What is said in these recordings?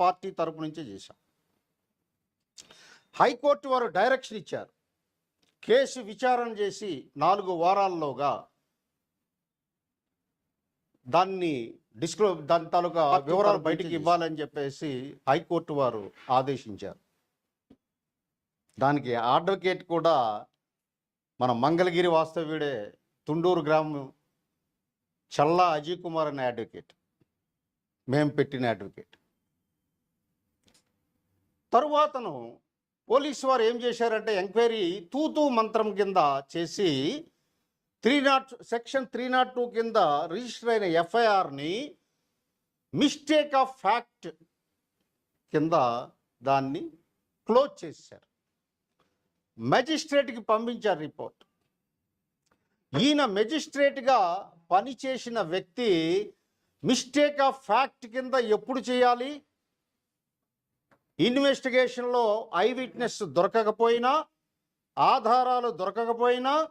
Party తరపు నుంచే చేశాం. హైకోర్టు వారు డైరెక్షన్ ఇచ్చారు. కేసు విచారణ చేసి నాలుగు వారాల్లోగా దాన్ని డిస్క్లో దాని తాలూకా వివరాలు బయటికి ఇవ్వాలని చెప్పేసి హైకోర్టు వారు ఆదేశించారు. దానికి అడ్వకేట్ కూడా మన మంగళగిరి వాస్తవ్యుడే తుండూరు గ్రామం చల్లా అజయ్ కుమార్ అనే అడ్వకేట్. మేము పెట్టిన అడ్వకేట్. తరువాతను పోలీసు వారు ఏం చేశారంటే ఎంక్వైరీ తూతూ మంత్రం కింద చేసి three nought section three nought two కింద రిజిస్టర్ అయిన ఎఫ్ఐఆర్ని మిస్టేక్ ఆఫ్ ఫ్యాక్ట్ కింద దాన్ని క్లోజ్ చేశారు. మెజిస్ట్రేట్కి పంపించారు రిపోర్ట్. ఈయన మెజిస్ట్రేట్గా పనిచేసిన వ్యక్తి మిస్టేక్ ఆఫ్ ఫ్యాక్ట్ కింద ఎప్పుడు చేయాలి? ఇన్వెస్టిగేషన్లో ఐ విట్నెస్ దొరకకపోయినా ఆధారాలు దొరకకపోయినా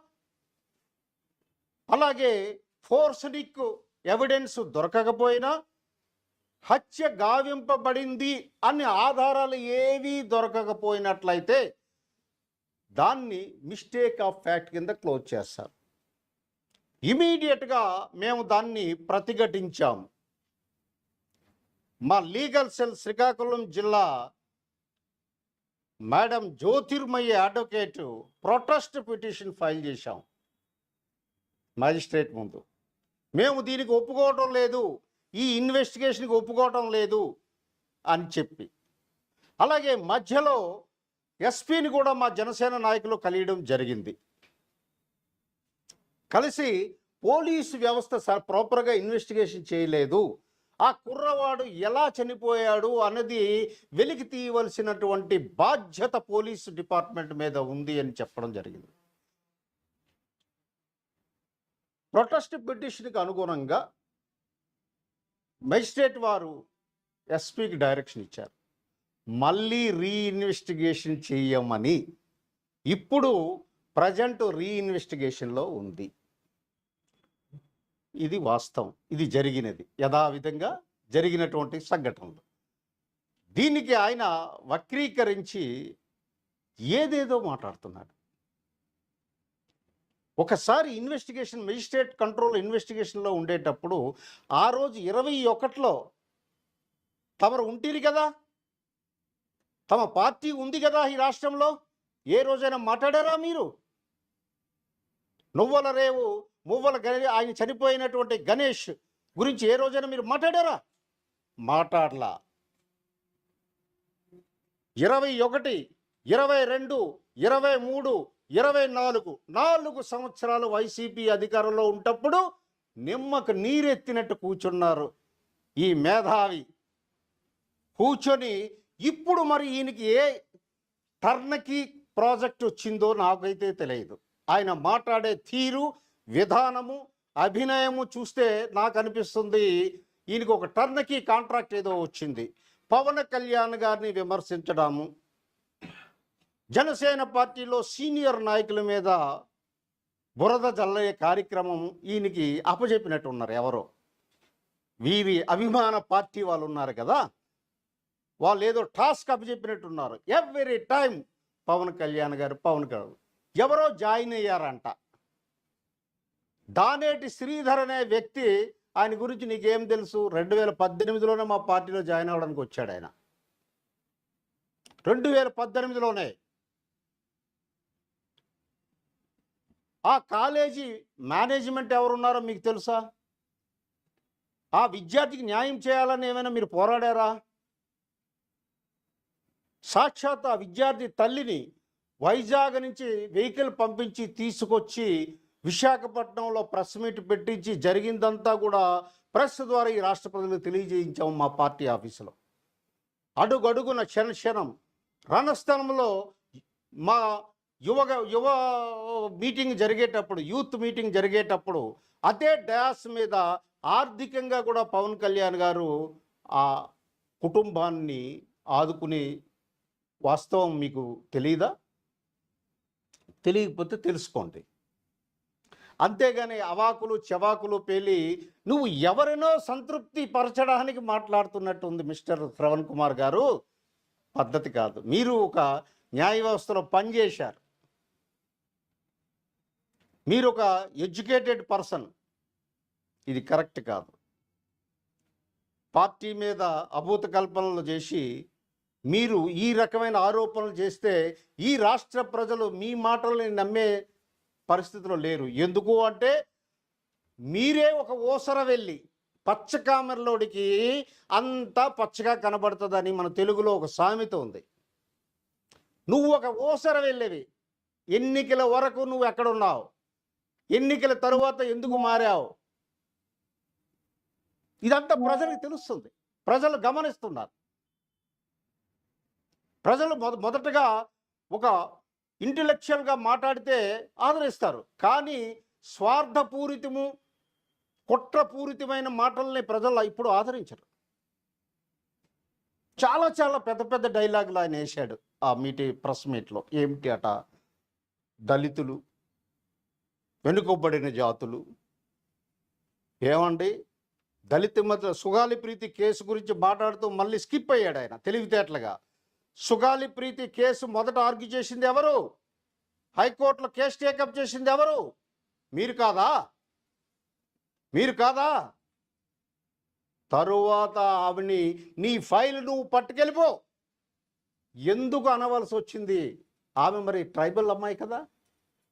అలాగే ఫోర్స్నిక్ ఎవిడెన్స్ దొరకకపోయినా హత్య గావింపబడింది అనే ఆధారాలు ఏవీ దొరకకపోయినట్లయితే దాన్ని మిస్టేక్ ఆఫ్ ఫ్యాక్ట్ కింద క్లోజ్ చేస్తారు. ఇమీడియట్గా మేము దాన్ని ప్రతిఘటించాము. మా లీగల్ సెల్ శ్రీకాకుళం జిల్లా madam Jyothirmayya advocate protest petition file చేశాం. మ్యాజిస్ట్రేట్ ముందు. మేము దీనికి ఒప్పుకోవటం లేదు. ఈ ఇన్వెస్టిగేషన్కి ఒప్పుకోవటం లేదు అని చెప్పి. అలాగే మధ్యలో ఎస్పీని కూడా మా జనసేన నాయకులు కలియడం జరిగింది. కలిసి పోలీసు వ్యవస్థ స- ప్రాపర్గా ఇన్వెస్టిగేషన్ చేయలేదు. ఆ కుర్రవాడు ఎలా చనిపోయాడు అన్నది వెలికి తీయవలసినటువంటి బాధ్యత పోలీసు డిపార్ట్మెంట్ మీద ఉంది అని చెప్పడం జరిగింది. ప్రొటెస్ట్ పిటిషన్కి అనుగుణంగా మెజిస్ట్రేట్ వారు ఎస్పీకి డైరెక్షన్ ఇచ్చారు. మళ్ళీ రీఇన్వెస్టిగేషన్ చేయమని ఇప్పుడు ప్రజెంట్ రీఇన్వెస్టిగేషన్లో ఉంది. ఇది వాస్తవం. ఇది జరిగినది. యథావిధంగా జరిగినటువంటి సంఘటనలు. దీనికి ఆయన వక్రీకరించి ఏదేదో మాట్లాడుతున్నాడు. ఒకసారి ఇన్వెస్టిగేషన్ మెజిస్ట్రేట్ కంట్రోల్ ఇన్వెస్టిగేషన్లో ఉండేటప్పుడు ఆ రోజు ఇరవై ఒకటిలో తమరు ఉంటిరి కదా? తమ పార్టీ ఉంది కదా ఈ రాష్ట్రంలో? ఏ రోజైనా మాట్లాడారా మీరు? నువ్వుల రేవు మువ్వల గణే ఆయన చనిపోయినటువంటి గణేష్ గురించి ఏ రోజైనా మీరు మాట్లాడారా? మాట్లాడలా. ఇరవై ఒకటి ఇరవై రెండు ఇరవై మూడు ఇరవై నాలుగు నాలుగు సంవత్సరాలు వైసీపీ అధికారంలో ఉంటప్పుడు నిమ్మకు నీరెత్తినట్టు కూర్చున్నారు ఈ మేధావి. కూర్చొని ఇప్పుడు మరి ఈయనకి ఏ టర్నకి ప్రాజెక్ట్ వచ్చిందో నాకైతే తెలియదు. ఆయన మాట్లాడే తీరు విధానము అభినయము చూస్తే నాకు అనిపిస్తుంది ఈయనకి ఒక టర్న్కి కాంట్రాక్ట్ ఏదో వచ్చింది. పవన్ కళ్యాణ్ గారిని విమర్శించడము జనసేన పార్టీలో సీనియర్ నాయకుల మీద బురద జల్లయ్యే కార్యక్రమం ఈయనకి అప్పచెప్పినట్టు ఉన్నారు ఎవరో. వీరి అభిమాన పార్టీ వాళ్ళు ఉన్నారు కదా వాళ్ళు ఏదో టాస్క్ అప్పచెప్పినట్టున్నారు ఎవ్రీ టైం పవన్ కళ్యాణ్ గారు పవన్ గారు ఎవరో జాయిన్ అయ్యారంట. దానేటి శ్రీధర్ అనే వ్యక్తి ఆయన గురించి నీకేం తెలుసు? రెండు వేల పద్దెనిమిదిలోనే మా పార్టీలో జాయిన్ అవ్వడానికి వచ్చాడు ఆయన. రెండు వేల పద్దెనిమిదిలోనే. ఆ కాలేజీ మేనేజ్మెంట్ ఎవరున్నారో మీకు తెలుసా? ఆ విద్యార్థికి న్యాయం చేయాలని ఏమైనా మీరు పోరాడారా? సాక్షాత్ ఆ విద్యార్థి తల్లిని వైజాగ్ నుంచి వెహికల్ పంపించి తీసుకొచ్చి విశాఖపట్నంలో ప్రెస్ మీట్ పెట్టించి జరిగిందంతా కూడా ప్రెస్ ద్వారా ఈ రాష్ట్ర ప్రజలకు తెలియజేయించాము మా పార్టీ ఆఫీసులో. అడుగడుగున క్షణ క్షణం రణస్థలంలో మా యువ యువ మీటింగ్ జరిగేటప్పుడు యూత్ మీటింగ్ జరిగేటప్పుడు అదే డ్యాస్ మీద ఆర్థికంగా కూడా పవన్ కళ్యాణ్ గారు ఆ కుటుంబాన్ని ఆదుకునే వాస్తవం మీకు తెలియదా తెలియకపోతే తెలుసుకోండి. అంతేగాని అవాకులు చెవాకులు పేలి నువ్వు ఎవరినో సంతృప్తి పరచడానికి మాట్లాడుతున్నట్టు ఉంది మిస్టర్ శ్రవణ్ కుమార్ గారు. పద్ధతి కాదు. మీరు ఒక న్యాయ వ్యవస్థలో పనిచేశారు మీరు ఒక ఎడ్యుకేటెడ్ పర్సన్. ఇది కరెక్ట్ కాదు. పార్టీ మీద అభూత కల్పనలు చేసి మీరు ఈ రకమైన ఆరోపణలు చేస్తే ఈ రాష్ట్ర ప్రజలు మీ మాటల్ని నమ్మే పరిస్థితిలో లేరు. ఎందుకు అంటే మీరే ఒక ఓసర వెళ్ళి పచ్చ కామెరలోడికి అంతా పచ్చగా కనబడుతుందని మన తెలుగులో ఒక సామెత ఉంది. నువ్వు ఒక ఓసర వెళ్ళేవి. ఎన్నికల వరకు నువ్వు ఎక్కడున్నావు? ఎన్నికల తరువాత ఎందుకు మారావు? ఇదంతా ప్రజలకు తెలుస్తుంది. ప్రజలు గమనిస్తున్నారు. ప్రజలు మొద మొదటగా ఒక ఇంటెలెక్చువల్గా మాట్లాడితే ఆదరిస్తారు. కానీ స్వార్థపూరితము కుట్రపూరితమైన మాటల్ని ప్రజలు ఇప్పుడు ఆదరించరు. చాలా చాలా పెద్ద పెద్ద డైలాగులు ఆయన వేశాడు ఆ మీటి ప్రెస్ మీట్లో. ఏమిటి అట? దళితులు వెనుకబడిన జాతులు. ఏమండి? దళిత మధ్య సుగాలి ప్రీతి కేసు గురించి మాట్లాడుతూ మళ్ళీ స్కిప్ అయ్యాడు ఆయన తెలివితేటలుగా. సుగాలి ప్రీతి కేసు మొదట ఆర్గ్యూ చేసింది ఎవరు? హైకోర్టులో కేసు టేకప్ చేసింది ఎవరు? మీరు కాదా? మీరు కాదా? తరువాత ఆవిని నీ ఫైల్ నువ్వు పట్టుకెళ్ళిపో. ఎందుకు అనవలసి వచ్చింది? ఆమె మరి ట్రైబల్ అమ్మాయి కదా.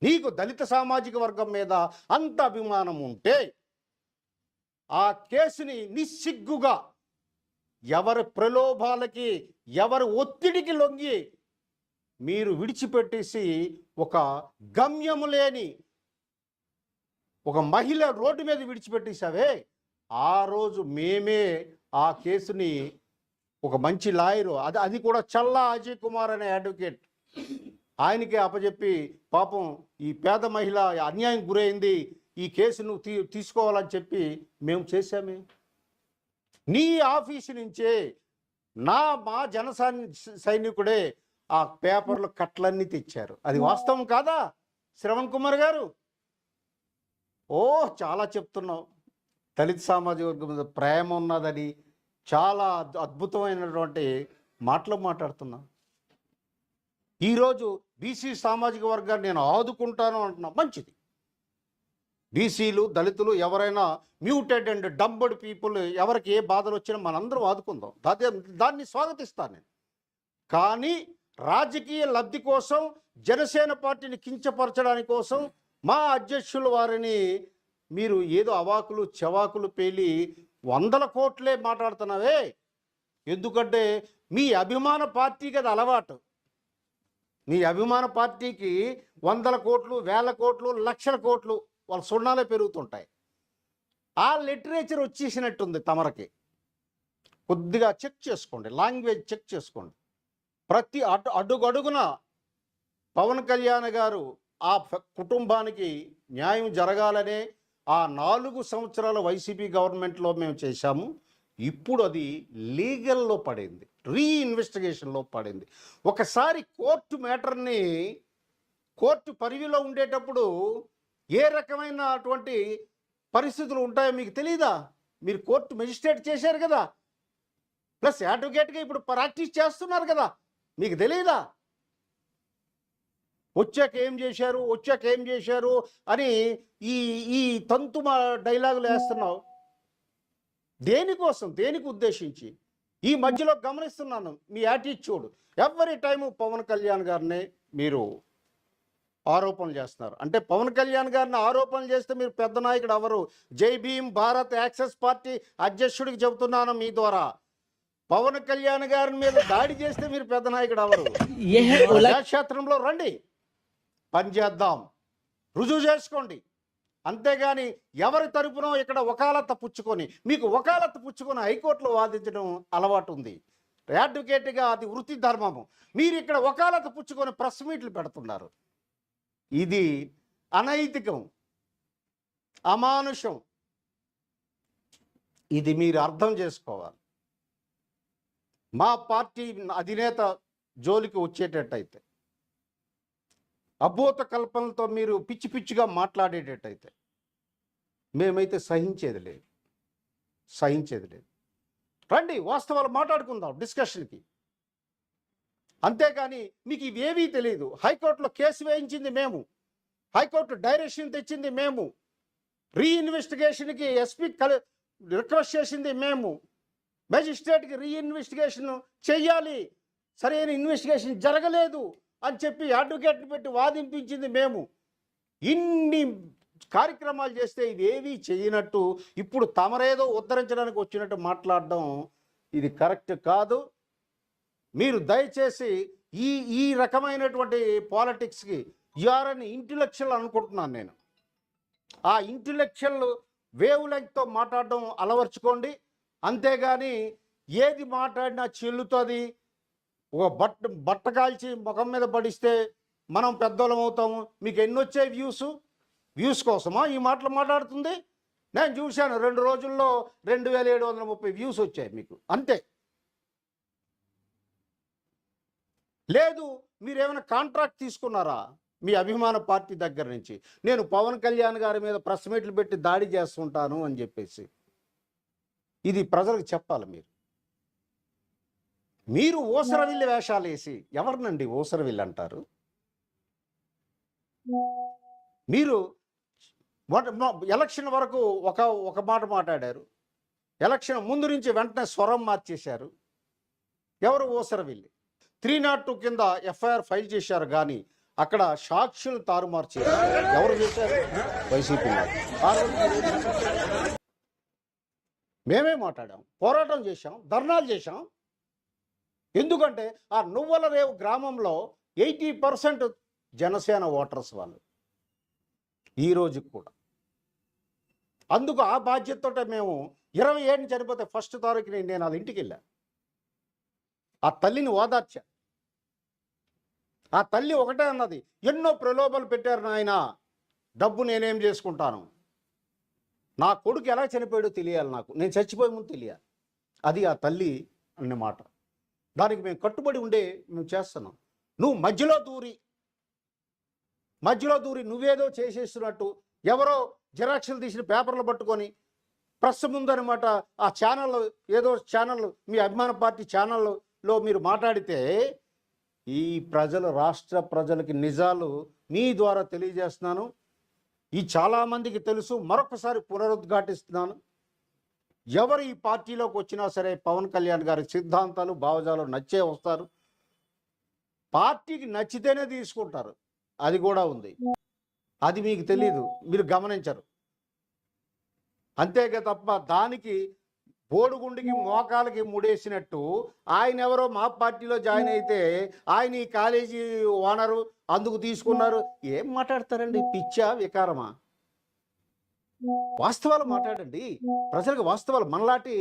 నీకు దళిత సామాజిక వర్గం మీద అంత అభిమానం ఉంటే ఆ కేసుని నిస్సిగ్గుగా ఎవరి ప్రలోభాలకి ఎవరి ఒత్తిడికి లొంగి మీరు విడిచిపెట్టేసి ఒక గమ్యము లేని ఒక మహిళ రోడ్డు మీద విడిచిపెట్టేశావే. ఆ రోజు మేమే ఆ కేసుని ఒక మంచి లాయరు అది అది కూడా చల్లా అజయ్ కుమార్ అనే అడ్వకేట్. ఆయనకే అప్పచెప్పి పాపం ఈ పేద మహిళ అన్యాయం గురైంది ఈ కేసు నువ్వు తీ తీసుకోవాలని చెప్పి మేము చేశామే. నీ ఆఫీసు నుంచే నా మా జన సైని- సైనికుడే ఆ పేపర్లు కట్లన్నీ తెచ్చారు. అది వాస్తవం కాదా? శ్రవణ్ కుమార్ గారు? ఓ చాలా చెప్తున్నావు. దళిత సామాజిక వర్గం మీద ప్రేమ ఉన్నదని చాలా అద్- అద్భుతమైనటువంటి మాటలు మాట్లాడుతున్నా. ఈరోజు బీసీ సామాజిక వర్గాన్ని నేను ఆదుకుంటాను అంటున్నా. మంచిది. బీసీలు దళితులు ఎవరైనా మ్యూటెడ్ అండ్ డంబర్డ్ పీపుల్ ఎవరికి ఏ బాధలు వచ్చినా మనందరం ఆదుకుందాం. దాన్ని దాన్ని స్వాగతిస్తాను నేను. కానీ రాజకీయ లబ్ధి కోసం జనసేన పార్టీని కించపరచడానికి కోసం మా అధ్యక్షులు వారిని మీరు ఏదో అవాకులు చెవాకులు పేలి వందల కోట్లే మాట్లాడుతున్నావే. ఎందుకంటే మీ అభిమాన పార్టీకి అది అలవాటు. మీ అభిమాన పార్టీకి వందల కోట్లు వేల కోట్లు లక్షల కోట్లు వాళ్ళ సున్నాలే పెరుగుతుంటాయి. ఆ లిటరేచర్ వచ్చేసినట్టుంది తమరకి. కొద్దిగా చెక్ చేసుకోండి లాంగ్వేజ్ చెక్ చేసుకోండి. ప్రతి అడు అడుగడుగున పవన్ కళ్యాణ్ గారు ఆ కుటుంబానికి న్యాయం జరగాలనే ఆ నాలుగు సంవత్సరాల వైసీపీ గవర్నమెంట్లో మేము చేశాము. ఇప్పుడు అది లీగల్లో పడింది రీఇన్వెస్టిగేషన్లో పడింది. ఒకసారి కోర్టు మ్యాటర్ని కోర్టు పరిధిలో ఉండేటప్పుడు ఏ రకమైనటువంటి పరిస్థితులు ఉంటాయో మీకు తెలియదా మీరు కోర్టు మెజిస్ట్రేట్ చేశారు కదా. ప్లస్ అడ్వకేట్గా ఇప్పుడు ప్రాక్టీస్ చేస్తున్నారు కదా. మీకు తెలియదా వచ్చాక ఏం చేశారు? వచ్చాక ఏం చేశారు? అని ఈ ఈ తంతు మా డైలాగులు వేస్తున్నావు. దేనికోసం? దేనికి ఉద్దేశించి? ఈ మధ్యలో గమనిస్తున్నాను. మీ attitude. Every time Pavan Kalyan గారిని మీరు ఆరోపణలు చేస్తున్నారు. అంటే పవన్ కళ్యాణ్ గారిని ఆరోపణలు చేస్తే మీరు పెద్ద నాయకుడు ఎవరు? జై భీమ్ భారత్ యాక్సెస్ పార్టీ అధ్యక్షుడికి చెబుతున్నాను మీ ద్వారా. పవన్ కళ్యాణ్ గారి మీద దాడి చేస్తే మీరు పెద్ద నాయకుడు ఎవరు? ప్రజాక్షేత్రంలో రండి. పనిచేద్దాం రుజువు చేసుకోండి. అంతేగాని ఎవరి తరపున ఇక్కడ ఒకాలత్త పుచ్చుకొని మీకు ఒకాలత్త పుచ్చుకొని హైకోర్టులో వాదించడం అలవాటు ఉంది. అడ్వకేట్గా అది వృత్తి ధర్మము. మీరు ఇక్కడ ఒకాలత్త పుచ్చుకొని ప్రెస్ మీట్లు పెడుతున్నారు. ఇది అనైతికం అమానుషం. ఇది మీరు అర్థం చేసుకోవాలి. మా పార్టీ అధినేత జోలికి వచ్చేటట్టయితే అభూత కల్పనలతో మీరు పిచ్చి పిచ్చిగా మాట్లాడేటట్టయితే మేమైతే సహించేది లేదు. సహించేది లేదు. రండి వాస్తవాలు మాట్లాడుకుందాం డిస్కషన్కి. అంతేగాని మీకు ఇవేవీ తెలియదు హైకోర్టులో కేసు వేయించింది మేము. హైకోర్టు డైరెక్షన్ తెచ్చింది మేము. రీఇన్వెస్టిగేషన్కి ఎస్పీ కలి రిక్వెస్ట్ చేసింది మేము. మెజిస్ట్రేట్కి రీఇన్వెస్టిగేషన్ చెయ్యాలి. సరైన ఇన్వెస్టిగేషన్ జరగలేదు అని చెప్పి అడ్వకేట్ని పెట్టి వాదింపించింది మేము. ఇన్ని కార్యక్రమాలు చేస్తే ఇవేవి చేయనట్టు ఇప్పుడు తమరేదో ఉద్ధరించడానికి వచ్చినట్టు మాట్లాడడం ఇది కరెక్ట్ కాదు. మీరు దయచేసి ఈ ఈ రకమైనటువంటి పాలిటిక్స్కి యూఆర్ అని ఇంటలెక్చువల్ అనుకుంటున్నాను నేను. ఆ ఇంటలెక్చువల్ వేవ్ లెంగ్తో మాట్లాడడం అలవర్చుకోండి. అంతేగాని ఏది మాట్లాడినా చెల్లుతుంది. ఒక బట్ట బట్ట కాల్చి ముఖం మీద పడిస్తే మనం పెద్దోళ్ళం అవుతాము. మీకు ఎన్ని వచ్చాయి వ్యూస్? వ్యూస్ కోసమా ఈ మాటలు మాట్లాడుతుంది? నేను చూశాను రెండు రోజుల్లో రెండు వేల ఏడు వందల ముప్పై వ్యూస్ వచ్చాయి మీకు. అంతే. లేదు మీరు ఏమైనా కాంట్రాక్ట్ తీసుకున్నారా? మీ అభిమాన పార్టీ దగ్గర నుంచి. నేను పవన్ కళ్యాణ్ గారి మీద ప్రెస్ మీట్లు పెట్టి దాడి చేస్తుంటాను అని చెప్పేసి. ఇది ప్రజలకు చెప్పాలి మీరు. మీరు ఊసరవిల్లి వేషాలు వేసి ఎవరినండి ఊసరవిల్లి అంటారు? మీరు ఎలక్షన్ వరకు ఒక ఒక మాట మాట్లాడారు. ఎలక్షన్ ముందు నుంచి వెంటనే స్వరం మార్చేశారు. ఎవరు ఊసరవిల్లి త్రీ నాట్ టూ కింద ఎఫ్ఐఆర్ ఫైల్ చేశారు కానీ అక్కడ సాక్షులు తారుమారు చేశారు. ఎవరు చేశారు? వైసీపీ మేమే మాట్లాడాం పోరాటం చేశాం ధర్నాలు చేశాం. ఎందుకంటే ఆ నువ్వల రేవు గ్రామంలో ఎయిటీ పర్సెంట్ జనసేన ఓటర్స్ వాళ్ళు. ఈ రోజుకి కూడా. అందుకు ఆ బాధ్యతతో మేము ఇరవై ఏడుని చనిపోతే ఫస్ట్ తారీఖుని నేను వాళ్ళ ఇంటికి వెళ్ళాను ఆ తల్లిని ఓదార్చా. ఆ తల్లి ఒకటే అన్నది ఎన్నో ప్రలోభాలు పెట్టారు నాయన డబ్బు నేనేం చేసుకుంటాను? నా కొడుకు ఎలా చనిపోయాడో తెలియాలి నాకు. నేను చచ్చిపోయే ముందు తెలియాలి. అది ఆ తల్లి అన్నమాట దానికి మేము కట్టుబడి ఉండే మేము చేస్తున్నాం. నువ్వు మధ్యలో దూరి మధ్యలో దూరి నువ్వేదో చేసేస్తున్నట్టు ఎవరో జిరాక్స్లు తీసిన పేపర్లు పట్టుకొని ప్రెస్ ముందనమాట ఆ ఛానల్ ఏదో ఛానల్ మీ అభిమాన పార్టీ ఛానల్లో మీరు మాట్లాడితే ఈ ప్రజలు రాష్ట్ర ప్రజలకి నిజాలు మీ ద్వారా తెలియజేస్తున్నాను. ఈ చాలామందికి తెలుసు. మరొకసారి పునరుద్ఘాటిస్తున్నాను. ఎవరు ఈ పార్టీలోకి వచ్చినా సరే పవన్ కళ్యాణ్ గారి సిద్ధాంతాలు భావజాలు నచ్చే వస్తారు. పార్టీకి నచ్చితేనే తీసుకుంటారు. అది కూడా ఉంది. అది మీకు తెలియదు మీరు గమనించరు. అంతేగా తప్ప దానికి బోడుగుండికి మోకాలకి ముడేసినట్టు ఆయన ఎవరో మా పార్టీలో జాయిన్ అయితే ఆయన ఈ కాలేజీ ఓనరు అందుకు తీసుకున్నారు. ఏం మాట్లాడతారండి? పిచ్చా వికారమా? వాస్తవాలు మాట్లాడండి. ప్రజలకు వాస్తవాలు మనలాంటి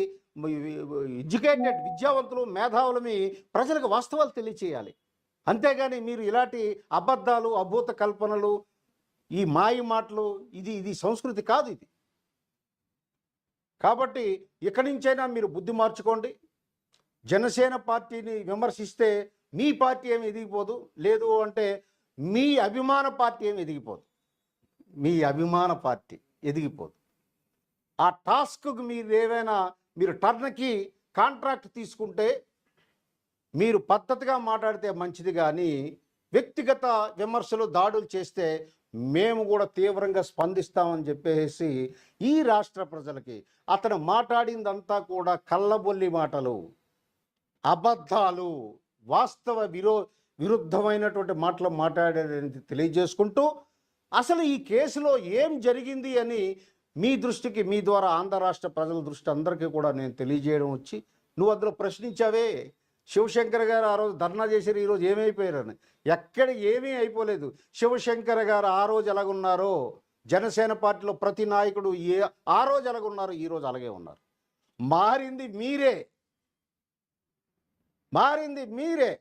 ఎడ్యుకేటెడ్ విద్యావంతులు మేధావులమి ప్రజలకు వాస్తవాలు తెలియచేయాలి. అంతేగాని మీరు ఇలాంటి అబద్ధాలు అభూత కల్పనలు ఈ మాయ మాటలు ఇది ఇది సంస్కృతి కాదు ఇది. కాబట్టి ఇక్కడి నుంచైనా మీరు బుద్ధి మార్చుకోండి. జనసేన పార్టీని విమర్శిస్తే మీ పార్టీ ఏమి ఎదిగిపోదు. లేదు అంటే మీ అభిమాన పార్టీ ఏమి ఎదిగిపోదు. మీ అభిమాన పార్టీ ఎదిగిపోదు. ఆ టాస్క్కి మీరు ఏవైనా మీరు టర్న్కి కాంట్రాక్ట్ తీసుకుంటే మీరు పద్ధతిగా మాట్లాడితే మంచిది కానీ వ్యక్తిగత విమర్శలు దాడులు చేస్తే మేము కూడా తీవ్రంగా స్పందిస్తామని చెప్పేసి ఈ రాష్ట్ర ప్రజలకి అతను మాట్లాడిందంతా కూడా కళ్ళబొల్లి మాటలు అబద్ధాలు వాస్తవ విరో విరుద్ధమైనటువంటి మాటలు మాట్లాడాడని తెలియజేసుకుంటూ అసలు ఈ కేసులో ఏం జరిగింది అని మీ దృష్టికి మీ ద్వారా ఆంధ్ర రాష్ట్ర ప్రజల దృష్టి అందరికీ కూడా నేను తెలియజేయడం వచ్చి నువ్వు అందులో ప్రశ్నించావే. శివశంకర్ గారు ఆ రోజు ధర్నా చేశారు ఈరోజు ఏమైపోయారని. ఎక్కడ ఏమీ అయిపోలేదు. శివశంకర్ గారు ఆ రోజు ఎలాగున్నారో జనసేన పార్టీలో ప్రతి నాయకుడు ఏ ఆ రోజు ఎలాగున్నారో ఈ రోజు అలాగే ఉన్నారు. మారింది మీరే. మారింది మీరే.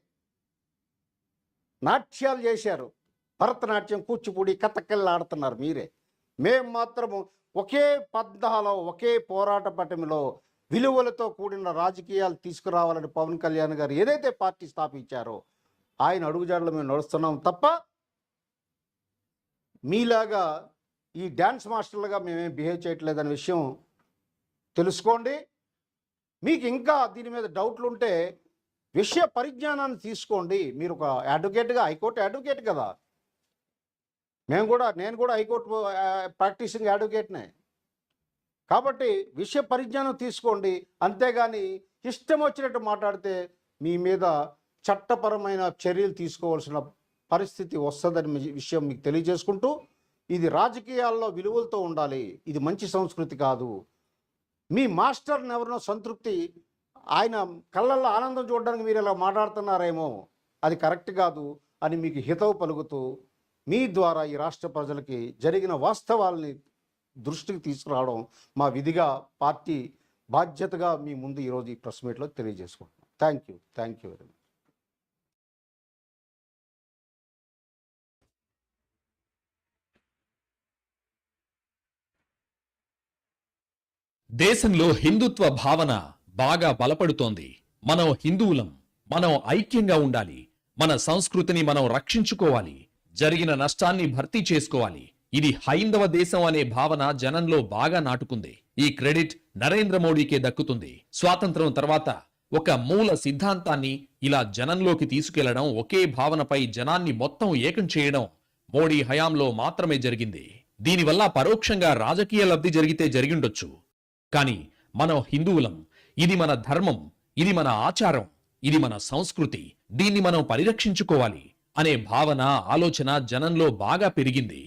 నాట్యాలు చేశారు. భరతనాట్యం కూచిపూడి కథకళ్ళు ఆడుతున్నారు మీరే. మేము మాత్రము ఒకే పద్దాలో ఒకే పోరాట పటమిలో విలువలతో కూడిన రాజకీయాలు తీసుకురావాలని పవన్ కళ్యాణ్ గారు ఏదైతే పార్టీ స్థాపించారో ఆయన అడుగుజాడలో మేము నడుస్తున్నాం తప్ప మీలాగా ఈ డ్యాన్స్ మాస్టర్లుగా మేమేం బిహేవ్ చేయట్లేదనే విషయం తెలుసుకోండి. మీకు ఇంకా దీని మీద డౌట్లు ఉంటే విషయ పరిజ్ఞానాన్ని తీసుకోండి. మీరు ఒక అడ్వకేట్గా హైకోర్టు అడ్వకేట్ కదా. మేము కూడా నేను కూడా హైకోర్టు ప్రాక్టీసింగ్ అడ్వకేట్నే కాబట్టి విషయ పరిజ్ఞానం తీసుకోండి. అంతేగాని ఇష్టం వచ్చినట్టు మాట్లాడితే మీ మీద చట్టపరమైన చర్యలు తీసుకోవాల్సిన పరిస్థితి వస్తుందని విషయం మీకు తెలియజేసుకుంటూ ఇది రాజకీయాల్లో విలువలతో ఉండాలి. ఇది మంచి సంస్కృతి కాదు. మీ మాస్టర్ని ఎవరినో సంతృప్తి ఆయన కళ్ళల్లో ఆనందం చూడడానికి మీరు ఇలా మాట్లాడుతున్నారేమో అది కరెక్ట్ కాదు అని మీకు హితవు పలుకుతూ మీ ద్వారా ఈ రాష్ట్ర ప్రజలకి జరిగిన వాస్తవాల్ని దృష్టికి తీసుకురావడం మా విధిగా పార్టీ బాధ్యతగా మీ ముందు ఈరోజు ఈ ప్రెస్ మీట్లో తెలియజేసుకుంటున్నాం. Thank you thank you very much దేశంలో హిందుత్వ భావన బాగా బలపడుతోంది. మనం హిందువులం మనం ఐక్యంగా ఉండాలి. మన సంస్కృతిని మనం రక్షించుకోవాలి. జరిగిన నష్టాన్ని భర్తీ చేసుకోవాలి. ఇది హైందవ దేశం అనే భావన జనంలో బాగా నాటుకుంది. ఈ క్రెడిట్ నరేంద్ర మోడీకే దక్కుతుంది. స్వాతంత్రం తర్వాత ఒక మూల సిద్ధాంతాన్ని ఇలా జనంలోకి తీసుకెళ్ళడం ఒకే భావనపై జనాన్ని మొత్తం ఏకం చేయడం మోడీ హయాంలో మాత్రమే జరిగింది. దీనివల్ల పరోక్షంగా రాజకీయ లబ్ధి జరిగితే జరిగిండొచ్చు. కానీ మనం హిందువులం ఇది మన ధర్మం ఇది మన ఆచారం ఇది మన సంస్కృతి దీన్ని మనం పరిరక్షించుకోవాలి అనే భావన ఆలోచన జనంలో బాగా పెరిగింది.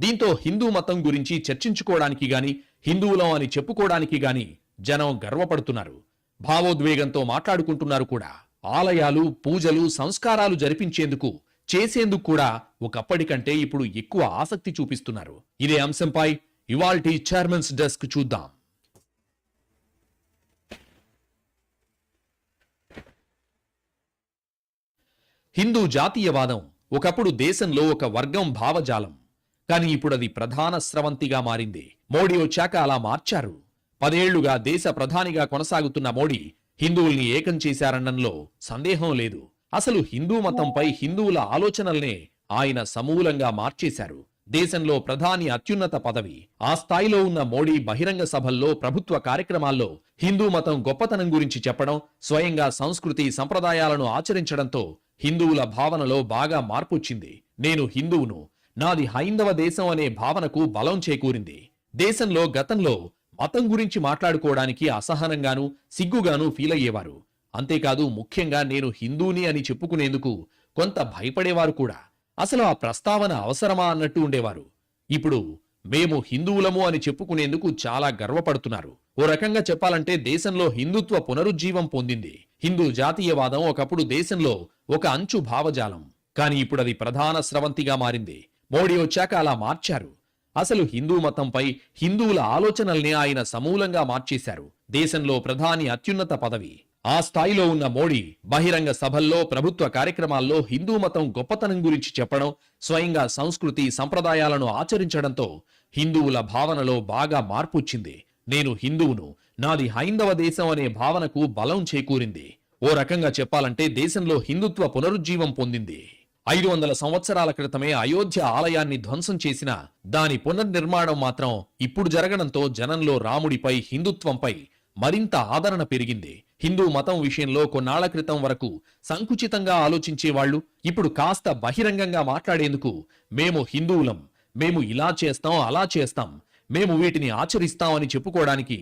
దీంతో హిందూ మతం గురించి చర్చించుకోవడానికి గాని హిందువులం అని చెప్పుకోవడానికి గాని జనం గర్వపడుతున్నారు. భావోద్వేగంతో మాట్లాడుకుంటున్నారు కూడా. ఆలయాలు పూజలు సంస్కారాలు జరిపించేందుకు చేసేందుకు కూడా ఒకప్పటికంటే ఇప్పుడు ఎక్కువ ఆసక్తి చూపిస్తున్నారు. ఇదే అంశంపై ఇవాల్టి చైర్మన్స్ డెస్క్ చూద్దాం. హిందూ జాతీయవాదం ఒకప్పుడు దేశంలో ఒక వర్గం భావజాలం. కానీ ఇప్పుడు అది ప్రధాన స్రవంతిగా మారింది. మోడీ వచ్చాక అలా మార్చారు. పదేళ్ళుగా దేశ ప్రధానిగా కొనసాగుతున్న మోడీ హిందువుల్ని ఏకం చేశారనడంలో సందేహం లేదు. అసలు హిందూ మతంపై హిందువుల ఆలోచనల్నే ఆయన సమూలంగా మార్చేశారు. దేశంలో ప్రధాని అత్యున్నత పదవి ఆ స్థాయిలో ఉన్న మోడీ బహిరంగ సభల్లో ప్రభుత్వ కార్యక్రమాల్లో హిందూ మతం గొప్పతనం గురించి చెప్పడం స్వయంగా సంస్కృతి సంప్రదాయాలను ఆచరించడంతో హిందువుల భావనలో బాగా మార్పొచ్చింది. నేను హిందువును నాది హైందవ దేశం అనే భావనకు బలం చేకూరింది. దేశంలో గతంలో మతం గురించి మాట్లాడుకోవడానికి అసహనంగాను సిగ్గుగాను ఫీల్ అయ్యేవారు. అంతేకాదు ముఖ్యంగా నేను హిందూని అని చెప్పుకునేందుకు కొంత భయపడేవారు కూడా. అసలు ఆ ప్రస్తావన అవసరమా అన్నట్టు ఉండేవారు. ఇప్పుడు మేము హిందువులము అని చెప్పుకునేందుకు చాలా గర్వపడుతున్నారు. ఓ రకంగా చెప్పాలంటే దేశంలో హిందుత్వ పునరుజ్జీవం పొందింది. హిందూ జాతీయవాదం ఒకప్పుడు దేశంలో ఒక అంచు భావజాలం. కానీ ఇప్పుడు అది ప్రధాన స్రవంతిగా మారింది. మోడీ వచ్చాక అలా మార్చారు. అసలు హిందూ మతంపై హిందువుల ఆలోచనల్ని ఆయన సమూలంగా మార్చేశారు. దేశంలో ప్రధాని అత్యున్నత పదవి. ఆ స్థాయిలో ఉన్న మోడీ బహిరంగ సభల్లో ప్రభుత్వ కార్యక్రమాల్లో హిందూ మతం గొప్పతనం గురించి చెప్పడం స్వయంగా సంస్కృతి సంప్రదాయాలను ఆచరించడంతో హిందువుల భావనలో బాగా మార్పు వచ్చింది నేను హిందువును నాది హైందవ దేశం అనే భావనకు బలం చేకూరింది. ఓ రకంగా చెప్పాలంటే దేశంలో హిందుత్వ పునరుజ్జీవం పొందింది. ఐదు వందల సంవత్సరాల క్రితమే అయోధ్య ఆలయాన్ని ధ్వంసం చేసిన దాని పునర్నిర్మాణం మాత్రం ఇప్పుడు జరగడంతో జనంలో రాముడిపై హిందుత్వంపై మరింత ఆదరణ పెరిగింది. హిందూ మతం విషయంలో కొన్నాళ్ళ క్రితం వరకు సంకుచితంగా ఆలోచించేవాళ్ళు ఇప్పుడు కాస్త బహిరంగంగా మాట్లాడేందుకు మేము హిందువులం మేము ఇలా చేస్తాం అలా చేస్తాం మేము వీటిని ఆచరిస్తామని చెప్పుకోవడానికి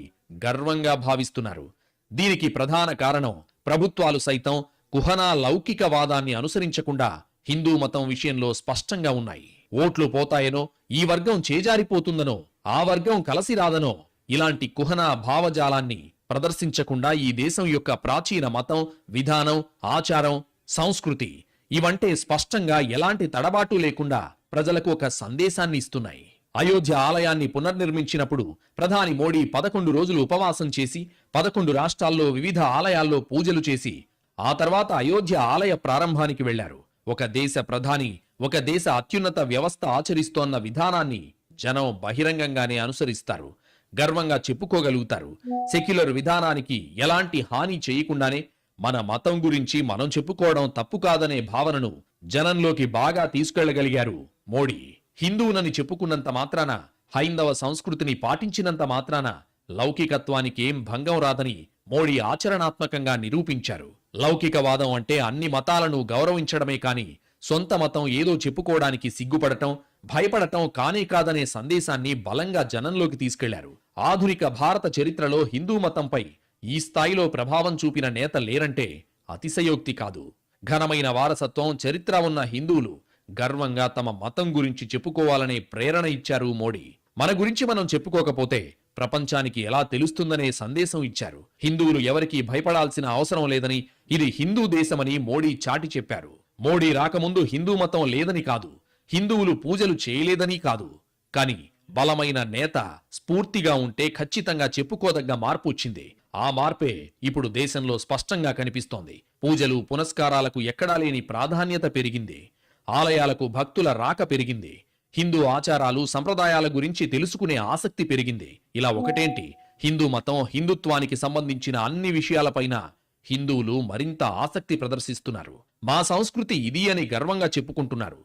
గర్వంగా భావిస్తున్నారు. దీనికి ప్రధాన కారణం ప్రభుత్వాలు సైతం కుహనా లౌకికవాదాన్ని అనుసరించకుండా హిందూ మతం విషయంలో స్పష్టంగా ఉన్నాయి. ఓట్లు పోతాయనో ఈ వర్గం చేజారిపోతుందనో ఆ వర్గం కలసి రాదనో ఇలాంటి కుహనా భావజాలాన్ని ప్రదర్శించకుండా ఈ దేశం యొక్క ప్రాచీన మతం విధానం ఆచారం సంస్కృతి ఇవంటే స్పష్టంగా ఎలాంటి తడబాటు లేకుండా ప్రజలకు ఒక సందేశాన్ని ఇస్తున్నాయి. అయోధ్య ఆలయాన్ని పునర్నిర్మించినప్పుడు ప్రధాని మోడీ పదకొండు రోజులు ఉపవాసం చేసి పదకొండు రాష్ట్రాల్లో వివిధ ఆలయాల్లో పూజలు చేసి ఆ తర్వాత అయోధ్య ఆలయ ప్రారంభానికి వెళ్ళారు. ఒక దేశ ప్రధాని ఒక దేశ అత్యున్నత వ్యవస్థ ఆచరిస్తోన్న విధానాన్ని జనం బహిరంగంగానే అనుసరిస్తారు గర్వంగా చెప్పుకోగలుగుతారు. సెక్యులర్ విధానానికి ఎలాంటి హాని చేయకుండానే మన మతం గురించి మనం చెప్పుకోవడం తప్పు కాదనే భావనను జనంలోకి బాగా తీసుకెళ్ళగలిగారు మోడీ. హిందువునని చెప్పుకున్నంత మాత్రాన హైందవ సంస్కృతిని పాటించినంత మాత్రాన లౌకికత్వానికి ఏం భంగం రాదని మోడీ ఆచరణాత్మకంగా నిరూపించారు. లౌకికవాదం అంటే అన్ని మతాలను గౌరవించడమే కాని సొంత మతం ఏదో చెప్పుకోవడానికి సిగ్గుపడటం భయపడటం కానే కాదనే సందేశాన్ని బలంగా జనంలోకి తీసుకెళ్ళారు. ఆధునిక భారత చరిత్రలో హిందూ మతంపై ఈ స్థాయిలో ప్రభావం చూపిన నేత లేరంటే అతిశయోక్తి కాదు. ఘనమైన వారసత్వం చరిత్ర ఉన్న హిందువులు గర్వంగా తమ మతం గురించి చెప్పుకోవాలనే ప్రేరణ ఇచ్చారు మోడీ. మన గురించి మనం చెప్పుకోకపోతే ప్రపంచానికి ఎలా తెలుస్తుందనే సందేశం ఇచ్చారు. హిందువులు ఎవరికీ భయపడాల్సిన అవసరం లేదని ఇది హిందూ దేశమని మోడీ చాటి చెప్పారు. మోడీ రాకముందు హిందూ మతం లేదని కాదు. హిందువులు పూజలు చేయలేదని కాదు. కాని బలమైన నేత స్ఫూర్తిగా ఉంటే ఖచ్చితంగా చెప్పుకోదగ్గ మార్పు వచ్చింది. ఆ మార్పే ఇప్పుడు దేశంలో స్పష్టంగా కనిపిస్తోంది. పూజలు పునస్కారాలకు ఎక్కడా లేని ప్రాధాన్యత పెరిగింది. ఆలయాలకు భక్తుల రాక పెరిగింది. హిందూ ఆచారాలు సంప్రదాయాల గురించి తెలుసుకునే ఆసక్తి పెరిగింది. ఇలా ఒకటేంటి? హిందూ మతం హిందుత్వానికి సంబంధించిన అన్ని విషయాలపైన హిందువులు మరింత ఆసక్తి ప్రదర్శిస్తున్నారు. మా సంస్కృతి ఇది అని గర్వంగా చెప్పుకుంటున్నారు.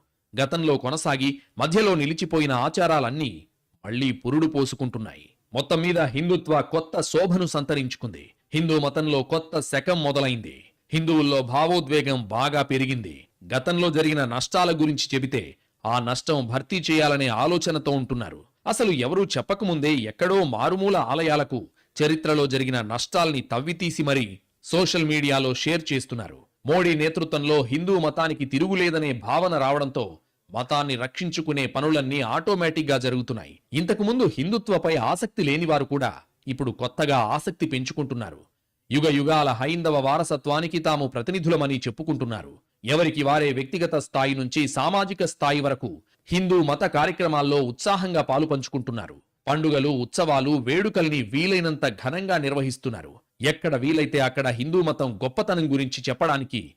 గతంలో కొనసాగి మధ్యలో నిలిచిపోయిన ఆచారాలన్నీ మళ్ళీ పురుడు పోసుకుంటున్నాయి. మొత్తం మీద హిందుత్వ కొత్త శోభను సంతరించుకుంది. హిందూ మతంలో కొత్త శకం మొదలైంది. హిందువుల్లో భావోద్వేగం బాగా పెరిగింది. గతంలో జరిగిన నష్టాల గురించి చెబితే ఆ నష్టం భర్తీ చేయాలనే ఆలోచనతో ఉంటున్నారు. అసలు ఎవరూ చెప్పకముందే ఎక్కడో మారుమూల ఆలయాలకు చరిత్రలో జరిగిన నష్టాల్ని తవ్వితీసి మరీ సోషల్ మీడియాలో షేర్ చేస్తున్నారు. మోడీ నేతృత్వంలో హిందూ మతానికి తిరుగులేదనే భావన రావడంతో మతాన్ని రక్షించుకునే పనులన్నీ ఆటోమేటిక్గా జరుగుతున్నాయి. ఇంతకుముందు హిందుత్వపై ఆసక్తి లేనివారు కూడా ఇప్పుడు కొత్తగా ఆసక్తి పెంచుకుంటున్నారు. యుగ యుగాల హైందవ వారసత్వానికి తాము ప్రతినిధులమని చెప్పుకుంటున్నారు. ఎవరికి వారే వ్యక్తిగత స్థాయి నుంచి సామాజిక స్థాయి వరకు హిందూ మత కార్యక్రమాల్లో ఉత్సాహంగా పాలు పంచుకుంటున్నారు. పండుగలు ఉత్సవాలు వేడుకల్ని వీలైనంత ఘనంగా నిర్వహిస్తున్నారు. ఎక్కడ వీలైతే అక్కడ హిందూ మతం గొప్పతనం గురించి చెప్పడానికి